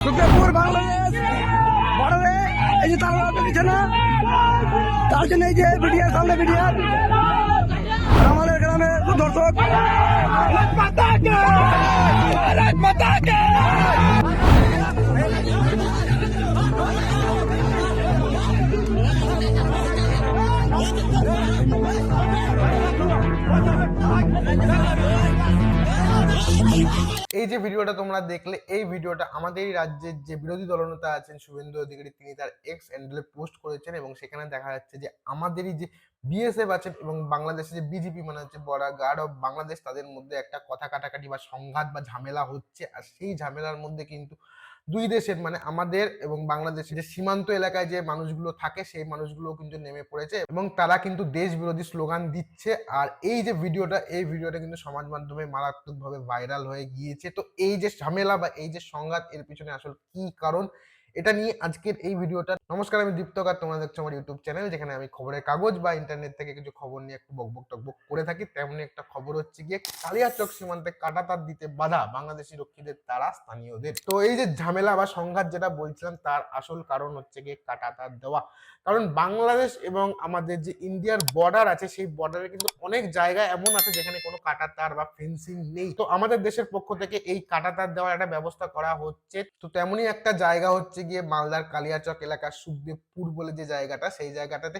সুখদেবপুর বাংলাদেশ বর্ডারে এই যে তারা বেরিয়েছে না? তার জন্য এই যে বিডিআর সামনে বিডিআর আমাদের গ্রামে দর্শক। এই যে ভিডিওটা তোমরা দেখলে, এই ভিডিওটা আমাদের রাজ্যের যে বিরোধী দলনেতা আছেন শুভেন্দু অধিকারী, তিনি তার এক্স হ্যান্ডেলে পোস্ট করেছেন এবং সেখানে দেখা যাচ্ছে যে আমাদেরই যে বিএসএফ আছে এবং বাংলাদেশে যে বিজেপি মানে হচ্ছে বড়া গার্ড অফ বাংলাদেশ তাদের মধ্যে একটা কথা কাটাকাটি বা সংঘাত বা ঝামেলা হচ্ছে। আর সেই ঝামেলার মধ্যে কিন্তু দুই দেশের মানে আমাদের এবং বাংলাদেশের যে সীমান্ত এলাকায় যে মানুষগুলো থাকে, সেই মানুষগুলো কিন্তু নেমে পড়েছে এবং তারা কিন্তু দেশ বিরোধী স্লোগান দিচ্ছে। আর এই যে ভিডিওটা, এই ভিডিওটা কিন্তু সমাজ মাধ্যমে মারাত্মকভাবে ভাইরাল হয়ে গিয়েছে। তো এই যে ঝামেলা বা এই যে সংঘাত, এর পিছনে আসলে কি কারণ? এটা নিয়ে আজকের এই ভিডিওটা। নমস্কার, আমি দীপ্তকার, তোমরা দেখছ আমার ইউটিউব চ্যানেল, যেখানে আমি খবরের কাগজ বা ইন্টারনেট থেকে কিছু খবর নিয়ে একটু বকবক টকবক করে থাকি। তেমনি একটা খবর হচ্ছে গিয়ে কালিয়াচক সীমান্তে কাটাতার দিতে বাধা বাংলাদেশি রক্ষীদের তারা স্থানীয়দের। তো এই যে ঝামেলা বা সংঘাত যেটা বলছিলাম, তার আসল কারণ হচ্ছে গিয়ে কাটাতার দেওয়া। কারণ বাংলাদেশ এবং আমাদের যে ইন্ডিয়ার বর্ডার আছে, সেই বর্ডারে কিন্তু অনেক জায়গা এমন আছে যেখানে কোনো কাটাতার বা ফেন্সিং নেই। তো আমাদের দেশের পক্ষ থেকে এই কাটাতার দেওয়ার একটা ব্যবস্থা করা হচ্ছে। তো তেমনই একটা জায়গা হচ্ছে গিয়ে মালদার কালিয়াচক এলাকার সুখদেবপুর বলে যে জায়গাটা সেই জায়গাটাতে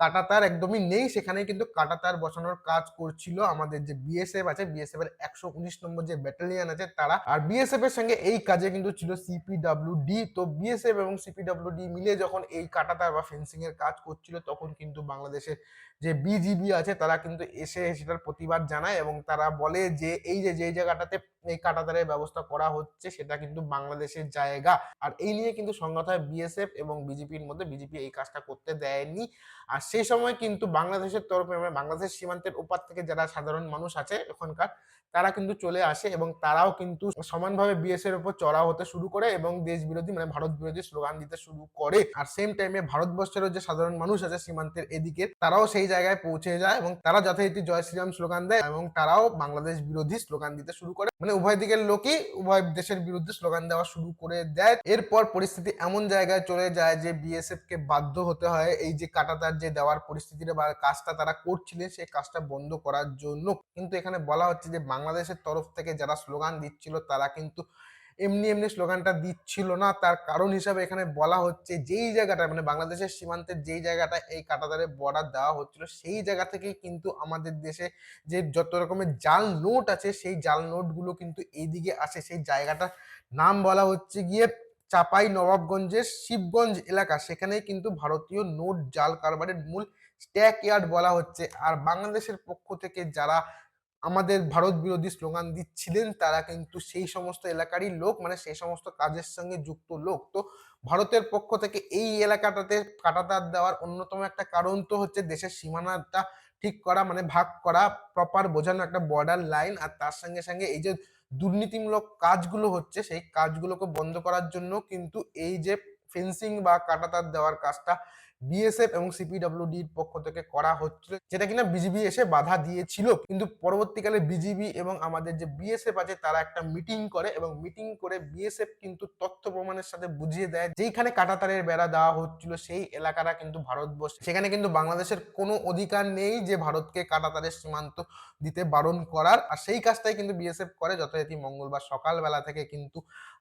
কাটাতার একদমই নেই। সেখানে কিন্তু কাটাতার বসানোর কাজ করছিল আমাদের যে বিএসএফ আছে বিএসএফ এর একশো উনিশ নম্বর যে ব্যাটালিয়ান আছে তারা। আর বিএসএফ এর সঙ্গে এই কাজে কিন্তু ছিল সিপিডাব্লিউ ডি তো বিএসএফ এবং সিপিডাব্লিউ ডি মিলে যখন এই কাটাতার বা ফেন্সিং এর কাজ করছিল, তখন কিন্তু বাংলাদেশের যে বিজিবি আছে, তারা কিন্তু এসে সেটার প্রতিবাদ জানায় এবং তারা বলে যে, এই যে যে জায়গাটাতে এই কাটাতারের ব্যবস্থা করা হচ্ছে, সেটা কিন্তু বাংলাদেশের জায়গা। আর এই নিয়ে কিন্তু সংঘাত হয় বিএসএফ এবং বিজেপির মধ্যে। বিজেপি এই কাজটা করতে দেয়নি। আর সেই সময় কিন্তু বাংলাদেশের তরফে মানে বাংলাদেশ সীমান্তের ওপার থেকে যারা সাধারণ মানুষ আছে, ওখানকার তারা কিন্তু চলে আসে এবং তারাও কিন্তু সমানভাবে বিএস এর উপর চড়া হতে শুরু করে এবং দেশ বিরোধী মানে ভারত বিরোধী স্লোগান দিতে শুরু করে। আর সেম টাইমে ভারতবর্ষেরও যে সাধারণ মানুষ আছে সীমান্তের এদিকে, তারাও সেই জায়গায় পৌঁছে যায় এবং তারা যথারীতি জয় শ্রীরাম স্লোগান দেয় এবং তারাও বাংলাদেশ বিরোধী স্লোগান দিতে শুরু করে। মানে উভয় দিকের লোকই উভয় দেশের বিরুদ্ধে স্লোগান দেওয়া শুরু করে দেয়। এরপর পরিস্থিতি এমন জায়গায় চলে যায় যে বিএসএফ কে বাধ্য হতে হয় এই যে কাটাতার যে দেওয়ার পরিস্থিতিটা বা কাজটা তারা করছিলেন, সেই কাজটা বন্ধ করার জন্য। কিন্তু এখানে বলা হচ্ছে যে বাংলাদেশের তরফ থেকে যারা স্লোগান দিচ্ছিল, তারা কিন্তু এমনি এমনি স্লোগানটা দিচ্ছিল না। তার কারণ হিসাবে এখানে বলা হচ্ছে, যেই জায়গাটা মানে বাংলাদেশের সীমান্তের যেই জায়গাটা এই কাটাতারের বর্ডার দেওয়া হচ্ছিল, সেই জায়গা থেকেই কিন্তু আমাদের দেশে যে যত রকমের জাল নোট আছে, সেই জাল নোটগুলো কিন্তু এইদিকে আসে। সেই জায়গাটার নাম বলা হচ্ছে গিয়ে চাপাই নবাবগঞ্জের শিবগঞ্জ এলাকা। সেখানে কিন্তু ভারতীয় নোট জাল কারবারের মূল স্ট্যাক ইয়ার্ড বলা হচ্ছে। আর বাংলাদেশের পক্ষ থেকে যারা আমাদের ভারত বিরোধী স্লোগান দিচ্ছিলেন তারা কিন্তু সেই সমস্ত এলাকারই লোক মানে সেই সমস্ত কাজের সঙ্গে যুক্ত লোক। তো ভারতের পক্ষ থেকে এই এলাকাটাতে কাটাতার দেওয়ার অন্যতম একটা কারণ তো হচ্ছে দেশের সীমানাটা ঠিক করা মানে ভাগ করা প্রপার বোঝানো একটা বর্ডার লাইন আর তার সঙ্গে সঙ্গে এই যে দুর্নীতিমূলক কাজগুলো হচ্ছে, সেই কাজগুলোকে বন্ধ করার জন্য কিন্তু এই যে ফেন্সিং বা কাটাতার দেওয়ার কাজটা বিএসএফ এবং সিপিডব্লিউডির পক্ষ থেকে করা হচ্ছিল, যেটা কিনা বিজিবি এসে বাধা দিয়েছিল। কিন্তু পরবর্তীকালে বিজিবি এবং আমাদের যে বিএসএফ আছে, তারা একটা মিটিং করে এবং মিটিং করে বিএসএফ কিন্তু তথ্য প্রমাণের সাথে বুঝিয়ে দেয়, যেইখানে কাটাতারের বেড়া দেওয়া হচ্ছিল, সেই এলাকাটা কিন্তু ভারতবর্ষ। সেখানে কিন্তু বাংলাদেশের কোনো অধিকার নেই যে ভারতকে কাটাতারের সীমান্ত দিতে বারণ করার। আর সেই কাজটাই কিন্তু বিএসএফ করে, যথারীতি মঙ্গলবার সকালবেলা থেকে কিন্তু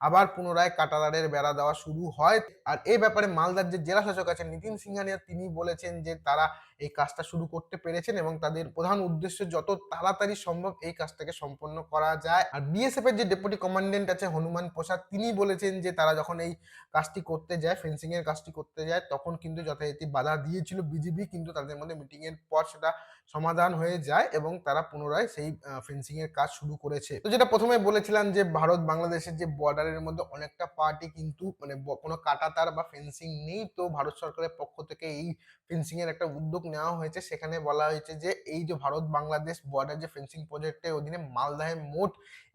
আবার পুনরায় কাটাতারের বেড়া দেওয়া শুরু হয়। আর এই ব্যাপারে মালদার যে জেলা শাসক আছেন, নিতিন সিংহানিয়া তিনি বলেছেন যে তারা এই কাজটা শুরু করতে পেরেছেন এবং তাদের প্রধান উদ্দেশ্য যত তাড়াতাড়ি সম্ভব এই কাজটাকে সম্পন্ন করা যায়। আর বিএসএফ এর যে ডেপুটি কমান্ডেন্ট আছে হনুমান প্রসাদ, তিনি বলেছেন যে তারা যখন এই কাজটি করতে যায় ফেন্সিং এর কাজটি করতে যায়, তখন কিন্তু যথারীতি বাধা দিয়েছিল বিজিবি কিন্তু তাদের মধ্যে মিটিং এর পর সেটা সমাধান হয়ে যায় এবং তারা পুনরায় সেই ফেন্সিং এর কাজ শুরু করেছে। তো যেটা প্রথমে বলেছিলাম যে ভারত বাংলাদেশের যে বর্ডারের মধ্যে অনেকটা পার্টি কিন্তু মানে কোনো কাটাতার বা ফেন্সিং নেই। তো ভারত সরকারের পক্ষ থেকে এই ফেন্সিং এর একটা উদ্যোগ নেওয়া হয়েছে, সেখানে বলা হয়েছে যে, এই যে ভারত বাংলাদেশ বর্ডার যে ফেন্সিং প্রজেক্টের অধীনে মালদাহে মোট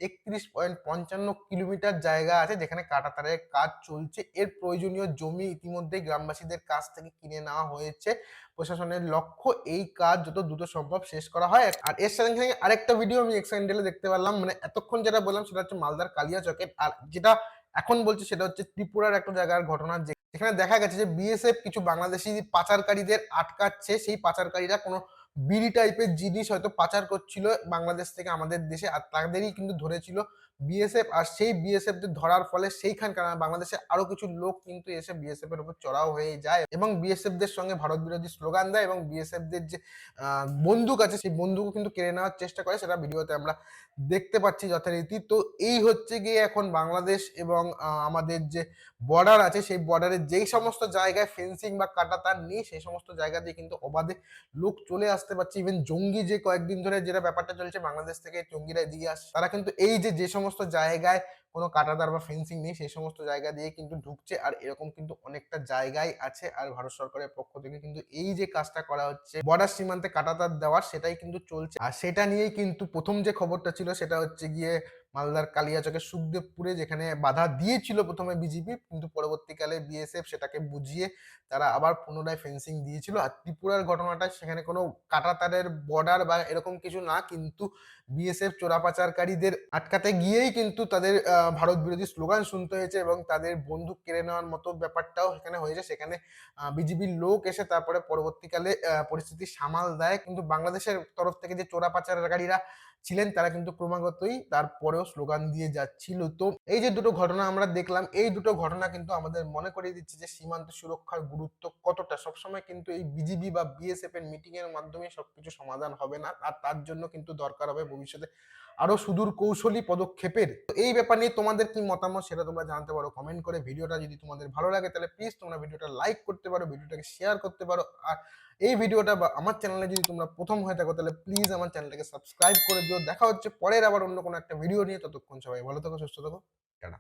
একত্রিশ পয়েন্ট পঞ্চান্ন কিলোমিটার জায়গা আছে, যেখানে কাটাতারের কাজ চলছে। এর প্রয়োজনীয় জমি ইতিমধ্যে গ্রামবাসীদের কাছ থেকে কিনে নেওয়া হয়েছে। প্রশাসনের লক্ষ্য এই কাজ যত দ্রুত সম্ভব শেষ করা হয়। আর এর সঙ্গে সঙ্গে আরেকটা ভিডিও আমি এক্সাইন্ডেলে দেখতে পারলাম মানে এতক্ষণ যেটা বললাম সেটা হচ্ছে মালদার কালিয়া চকের আর যেটা এখন বলছি সেটা হচ্ছে ত্রিপুরার একটা জায়গার ঘটনা যে এখানে দেখা গেছে যে বিএসএফ কিছু বাংলাদেশি পাচারকারীদের আটকাচ্ছে। সেই পাচারকারীরা কোনো বিড়ি টাইপের জিনিস হয়তো পাচার করছিল বাংলাদেশ থেকে আমাদের দেশে, আর তাদেরই কিন্তু ধরেছিল বিএসএফ আর সেই বিএসএফ দের ধরার ফলে সেইখানকার বাংলাদেশে আরও কিছু লোক কিন্তু এসে বিএসএফ এর উপর চড়াও হয়ে যায় এবং বিএসএফ দের সঙ্গে ভারত বিরোধী স্লোগান দেয় এবং বিএসএফ দের যে বন্দুক আছে সেই বন্দুকও কিন্তু কেড়ে নেওয়ার চেষ্টা করে, সেটা ভিডিওতে আমরা দেখতে পাচ্ছি যথারীতি। তো এই হচ্ছে গিয়ে এখন বাংলাদেশ এবং আমাদের যে বর্ডার আছে সেই বর্ডারের যেই সমস্ত জায়গায় ফেন্সিং বা কাটা তার নেই, সেই সমস্ত জায়গা দিয়ে কিন্তু অবাধে লোক চলে আসতে পারছে। ইভেন জঙ্গি যে কয়েকদিন ধরে যেটা ব্যাপারটা চলছে, বাংলাদেশ থেকে জঙ্গিরা এদিকে আসছে, তারা কিন্তু এই যে যে সমস্ত জায়গায় কোনো কাটাতার বা ফেন্সিং নেই, সেই সমস্ত জায়গা দিয়ে কিন্তু ঢুকছে আর এরকম কিন্তু অনেকটা জায়গায় আছে আর ভারত সরকারের পক্ষ থেকে কিন্তু এই যে কাজটা করা হচ্ছে বর্ডার সীমান্তে কাটাতার দেওয়ার সেটাই কিন্তু চলছে। আর সেটা নিয়েই কিন্তু প্রথম যে খবরটা ছিল সেটা হচ্ছে গিয়ে মালদার কালিয়াচকের সুখদেবপুরে যেখানে বাধা দিয়েছিল প্রথমে বিজেপি, কিন্তু পরবর্তীকালে বিএসএফ সেটাকে বুঝিয়ে তারা আবার পুনরায় ফেন্সিং দিয়েছিল। আর ত্রিপুরার ঘটনাটা সেখানে কোনো কাটাতারের বর্ডার বা এরকম কিছু না, কিন্তু বিএসএফ চোরাপাচারকারীদের আটকাতে গিয়েই কিন্তু তাদের ভারত বিরোধী স্লোগান শুনতে হয়েছে এবং তাদের বন্দুক কেড়ে নেওয়ার মতো ব্যাপারটাও সেখানে হয়েছে। সেখানে বিজেপির লোক এসে তারপরে পরবর্তীকালে পরিস্থিতি সামাল দেয়। কিন্তু বাংলাদেশের তরফ থেকে যে চোরাপাচারকারীরা ছিলেন, তারা কিন্তু ক্রমাগতই তারপরেও স্লোগান দিয়ে যাচ্ছিল। তো এই যে দুটো ঘটনা আমরা দেখলাম, এই দুটো ঘটনা কিন্তু আমাদের মনে করিয়ে দিচ্ছে যে সীমান্ত সুরক্ষার গুরুত্ব কতটা। সবসময় কিন্তু এই বিজিবি বা বিএসএফ এর মিটিং এর মাধ্যমে সবকিছু সমাধান হবে না, আর তার জন্য কিন্তু দরকার হবে ভবিষ্যতে আরও সুদূর কৌশলী পদক্ষেপের। এই ব্যাপার নিয়ে তোমাদের কি মতামত সেটা তোমরা জানতে পারো কমেন্ট করে ভিডিওটা যদি তোমাদের ভালো লাগে তাহলে প্লিজ তোমরা ভিডিওটা লাইক করতে পারো, ভিডিওটাকে শেয়ার করতে পারো, আর এই ভিডিওটা বা আমার চ্যানেলে যদি তোমরা প্রথম হয়ে থাকো তাহলে প্লিজ আমার চ্যানেলটাকে সাবস্ক্রাইব করে দিও। দেখা হচ্ছে, পরের আবার অন্য কোনো একটা ভিডিও নিয়ে, ততক্ষণ সবাই ভালো থাকো, সুস্থ থাকো, টাটা।